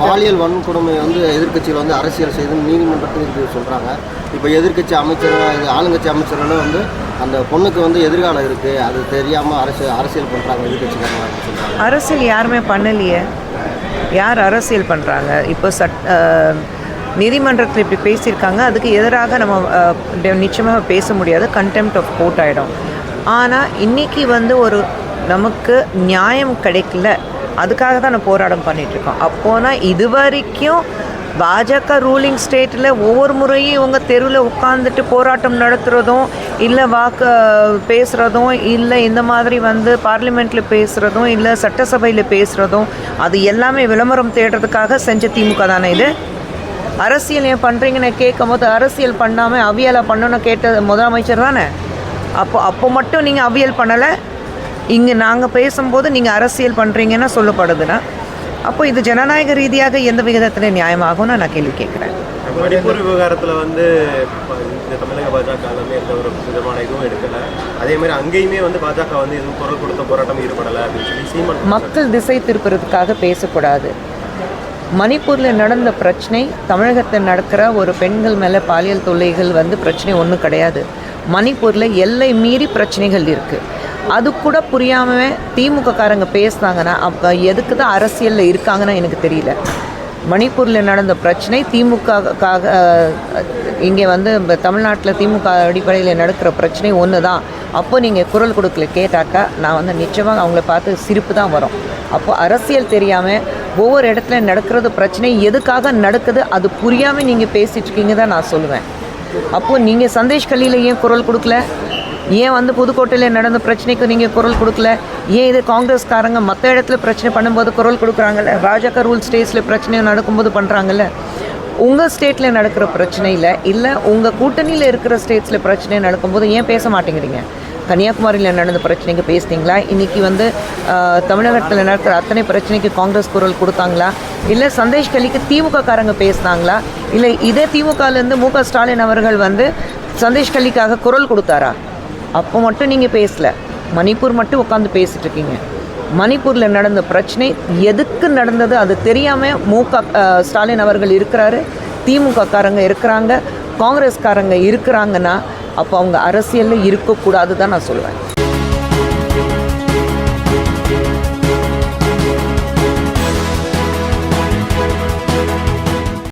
பாலியல் வன்கொடுமை வந்து எதிர்க்கட்சியில் வந்து அரசியல் செய்து நீதிமன்றத்தில் சொல்கிறாங்க இப்போ எதிர்க்கட்சி அமைச்சர்கள் ஆளுங்கட்சி அமைச்சர்களும் வந்து அந்த பொண்ணுக்கு வந்து எதிர்காலம் இருக்குது அது தெரியாமல் அரசியல் அரசியல் பண்ணுறாங்க எதிர்கட்சிக்காரங்க அரசியல் யாருமே பண்ணலையே? யார் அரசியல் பண்ணுறாங்க இப்போ சட் நீதிமன்றத்தில் இப்படி பேசியிருக்காங்க. அதுக்கு எதிராக நம்ம டெ- நிச்சயமாக பேச முடியாது. கண்டெம்ட் ஆஃப் கோர்ட் ஆகிடும் ஆனால் இன்னைக்கு வந்து ஒரு நமக்கு நியாயம் கிடைக்கல. அதுக்காக தான் நம்ம போராட்டம் பண்ணிகிட்ருக்கோம் அப்போனா இது வரைக்கும் பாஜக ரூலிங் ஸ்டேட்டில் ஒவ்வொரு முறையும் இவங்க தெருவில் உட்காந்துட்டு போராட்டம் நடத்துகிறதும் இல்லை வாக்கு பேசுகிறதும் இல்லை இந்த மாதிரி வந்து பார்லிமெண்ட்டில் பேசுகிறதும் இல்லை சட்டசபையில் பேசுகிறதும் அது எல்லாமே விளம்பரம் தேடுறதுக்காக செஞ்ச திமுக தானே இது? அரசியல் ஏன் பண்ணுறீங்கன்னு கேட்கும் போது அரசியல் பண்ணாமல் அவியலை பண்ணணும்னு கேட்ட முதலமைச்சர் தானே? அப்போ அப்போ மட்டும் நீங்கள் அவியல் பண்ணலை? இங்கே நாங்கள் பேசும்போது நீங்கள் அரசியல் பண்ணுறீங்கன்னு சொல்லப்படுதுன்னா அப்போ இது ஜனநாயக ரீதியாக எந்த விகிதத்தில் நியாயமாகும்னு நான் கேள்வி கேட்குறேன். மணிப்பூர் விவகாரத்தில் வந்து இந்த தமிழக பாஜக வந்து எந்த ஒரு விதமான இதுவும் எடுக்கல. அதே மாதிரி அங்கேயுமே வந்து பாஜக வந்து எதுவும் குரல் கொடுத்த போராட்டம் ஈடுபடலை அப்படின்னு சொல்லி சீமான் மக்கள் திசை திருப்புறதுக்காக பேசக்கூடாது. மணிப்பூரில் நடந்த பிரச்சனை தமிழகத்தில் நடக்கிற ஒரு பெண்கள் மேலே பாலியல் தொல்லைகள் வந்து பிரச்சனை ஒன்றும் கிடையாது. மணிப்பூரில் எல்லை மீறி பிரச்சனைகள் இருக்குது அது கூட புரியாமல் திமுகக்காரங்க பேசினாங்கன்னா பேசுனாங்கன்னா அப்போ எதுக்கு தான் அரசியலில் இருக்காங்கன்னு எனக்கு தெரியல. மணிப்பூரில் நடந்த பிரச்சனை திமுகக்காக இங்கே வந்து தமிழ்நாட்டில் திமுக அடிப்படையில் நடக்கிற பிரச்சனை ஒன்று தான் அப்போ நீங்கள் குரல் கொடுக்கல கேட்டாக்கா நான் வந்து நிச்சயமாக அவங்கள பார்த்து சிரிப்பு தான் வரும். அப்போ அரசியல் தெரியாமல் ஒவ்வொரு இடத்துல நடக்கிறது பிரச்சனை எதுக்காக நடக்குது அது புரியாமல் நீங்கள் பேசிட்டு இருக்கீங்க தான் நான் சொல்லுவேன். அப்போது நீங்கள் சந்தேஷ் கல்லியில் ஏன் குரல் கொடுக்கல? ஏன் வந்து புதுக்கோட்டையில் நடந்த பிரச்சனைக்கு நீங்கள் குரல் கொடுக்கல? ஏன் இது காங்கிரஸ்காரங்க மற்ற இடத்துல பிரச்சனை பண்ணும்போது குரல் கொடுக்குறாங்கல்ல? பாஜக ரூல் ஸ்டேட்ஸில் பிரச்சனை நடக்கும்போது பண்ணுறாங்கல்ல உங்கள் ஸ்டேட்டில் நடக்கிற பிரச்சனையில் இல்லை உங்கள் கூட்டணியில் இருக்கிற ஸ்டேட்ஸில் பிரச்சனை நடக்கும்போது ஏன் பேச மாட்டேங்கிறீங்க? கன்னியாகுமரியில் நடந்த பிரச்சனைக்கு பேசுனீங்களா? இன்றைக்கி வந்து தமிழகத்தில் நடக்கிற அத்தனை பிரச்சனைக்கு காங்கிரஸ் குரல் கொடுத்தாங்களா? இல்லை சந்தேஷ் கலிக்கு திமுக காரங்க பேசுனாங்களா? இல்லை இதே திமுகலேருந்து மு க ஸ்டாலின் அவர்கள் வந்து சந்தேஷ் கலிக்காக குரல் கொடுத்தாரா? அப்போ மட்டும் நீங்கள் பேசல. மணிப்பூர் மட்டும் உட்காந்து பேசிகிட்டு இருக்கீங்க. மணிப்பூரில் நடந்த பிரச்சனை எதுக்கு நடந்தது அது தெரியாமல் மு க ஸ்டாலின் அவர்கள் இருக்கிறாரு திமுககாரங்க இருக்கிறாங்க காங்கிரஸ்காரங்க இருக்கிறாங்கன்னா அப்போ அவங்க அரசியலில் இருக்கக்கூடாது தான் நான் சொல்லுவேன்